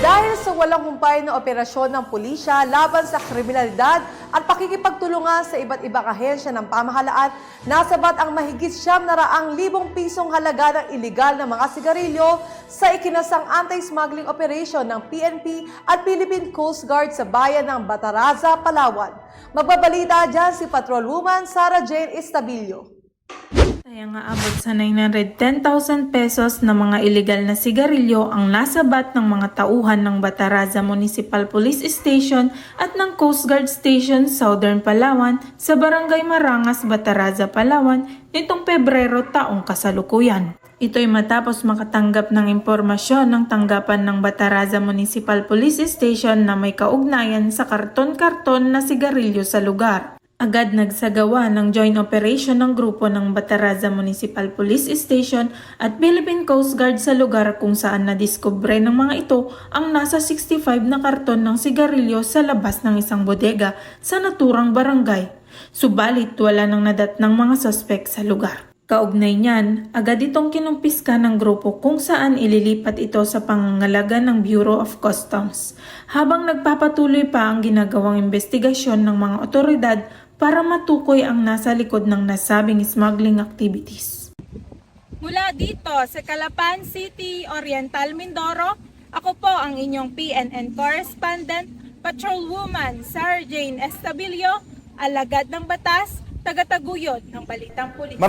Dahil sa walang humpay na operasyon ng pulisya laban sa kriminalidad at pakikipagtulungan sa iba't ibang ahensya ng pamahalaan, nasabat ang mahigit siyam na raang libong pisong halaga ng iligal na mga sigarilyo sa ikinasang anti-smuggling operation ng PNP at Philippine Coast Guard sa bayan ng Bataraza, Palawan. Magbabalita dyan si Patrolwoman Sarah Jane Estabilio. Kaya nga abot sa 910,000 pesos na mga iligal na sigarilyo ang nasabat ng mga tauhan ng Bataraza Municipal Police Station at ng Coast Guard Station Southern Palawan sa Barangay Marangas, Bataraza, Palawan nitong Pebrero taong kasalukuyan. Ito'y matapos makatanggap ng impormasyon ng tanggapan ng Bataraza Municipal Police Station na may kaugnayan sa karton-karton na sigarilyo sa lugar. Agad nagsagawa ng joint operation ng grupo ng Bataraza Municipal Police Station at Philippine Coast Guard sa lugar kung saan nadiskubre ng mga ito ang nasa 65 na karton ng sigarilyo sa labas ng isang bodega sa naturang barangay. Subalit wala nang nadat ng mga sospek sa lugar. Kaugnay niyan, agad itong kinumpiska ng grupo kung saan ililipat ito sa pangangalaga ng Bureau of Customs. Habang nagpapatuloy pa ang ginagawang investigasyon ng mga otoridad para matukoy ang nasa likod ng nasabing smuggling activities. Mula dito sa Calapan City, Oriental, Mindoro, ako po ang inyong PNN correspondent, Patrolwoman Sarah Jane Estabilio, alagad ng batas, tagataguyod ng Balitang Pulis.